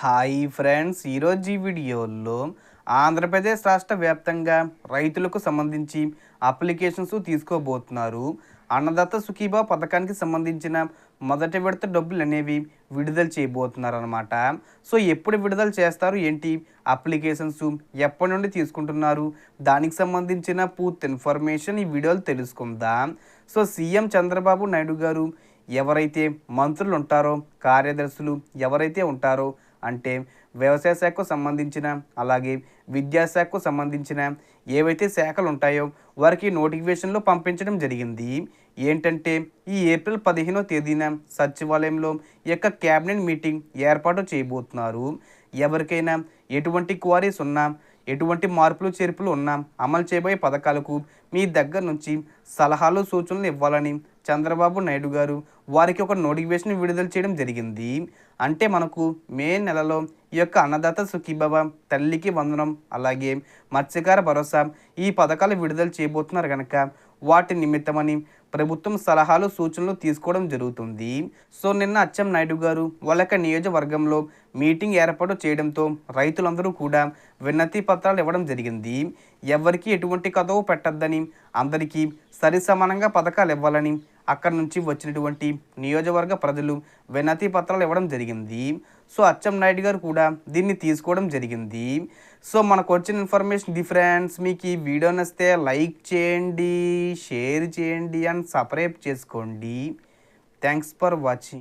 Hi friends ఈరోజు ఈ వీడియోలో ఆంధ్రప్రదేశ్ రాష్ట్ర వ్యాప్తంగా రైతులకు సంబంధించి అప్లికేషన్స్ తీసుకోబోతున్నారు. అన్నదాత సుఖీబా పథకానికి సంబంధించిన మొదటి విడత డబ్బులు అనేవి విడుదల చేయబోతున్నారు అనమాట సో ఎప్పుడు విడుదల చేస్తారు? ఏంటి? అప్లికేషన్స్ ఎప్పటి నుండి తీసుకుంటున్నారు? దానికి సంబంధించిన పూర్తి ఇన్ఫర్మేషన్ ఈ వీడియోలు తెలుసుకుందాం. సో సీఎం చంద్రబాబు నాయుడు గారు ఎవరైతే మంత్రులు ఉంటారో కార్యదర్శులు ఎవరైతే ఉంటారో అంటే వ్యవసాయ శాఖకు సంబంధించిన అలాగే విద్యాశాఖకు సంబంధించిన ఏవైతే శాఖలు ఉంటాయో వారికి నోటిఫికేషన్లో పంపించడం జరిగింది. ఏంటంటే ఈ ఏప్రిల్ పదిహేనో తేదీన సచివాలయంలో యొక్క క్యాబినెట్ మీటింగ్ ఏర్పాటు చేయబోతున్నారు. ఎవరికైనా ఎటువంటి క్వారీస్ ఉన్నా ఎటువంటి మార్పులు చేర్పులు ఉన్నా అమలు చేయబోయే పథకాలకు మీ దగ్గర నుంచి సలహాలు సూచనలు ఇవ్వాలని చంద్రబాబు నాయుడు గారు వారికి ఒక నోటిఫికేషన్ విడుదల చేయడం జరిగింది. అంటే మనకు మే నెలలో ఈ యొక్క అన్నదాత సుఖీభవ తల్లికి వందనం అలాగే మత్స్యకార భరోసా ఈ పథకాలు విడుదల చేయబోతున్నారు కనుక వాటి నిమిత్తమని ప్రభుత్వం సలహాలు సూచనలు తీసుకోవడం జరుగుతుంది. సో నిన్న అచ్చెం నాయుడు గారు వాళ్ళ యొక్క నియోజకవర్గంలో మీటింగ్ ఏర్పాటు చేయడంతో రైతులందరూ కూడా విన్నతి పత్రాలు ఇవ్వడం జరిగింది. ఎవరికి ఎటువంటి కథవు పెట్టద్దని అందరికీ సరి సమానంగా పథకాలు ఇవ్వాలని అక్కడి నుంచి వచ్చినటువంటి నియోజకవర్గ ప్రజలు వినతి పత్రాలు ఇవ్వడం జరిగింది. సో అచ్చం నాయుడు గారు కూడా దీన్ని తీసుకోవడం జరిగింది. సో మనకు వచ్చిన ఇన్ఫర్మేషన్ డిఫరెన్స్ మీకు ఈ వీడియో నచ్చితే లైక్ చేయండి షేర్ చేయండి అండ్ సబ్స్క్రైబ్ చేసుకోండి. Thanks for watching.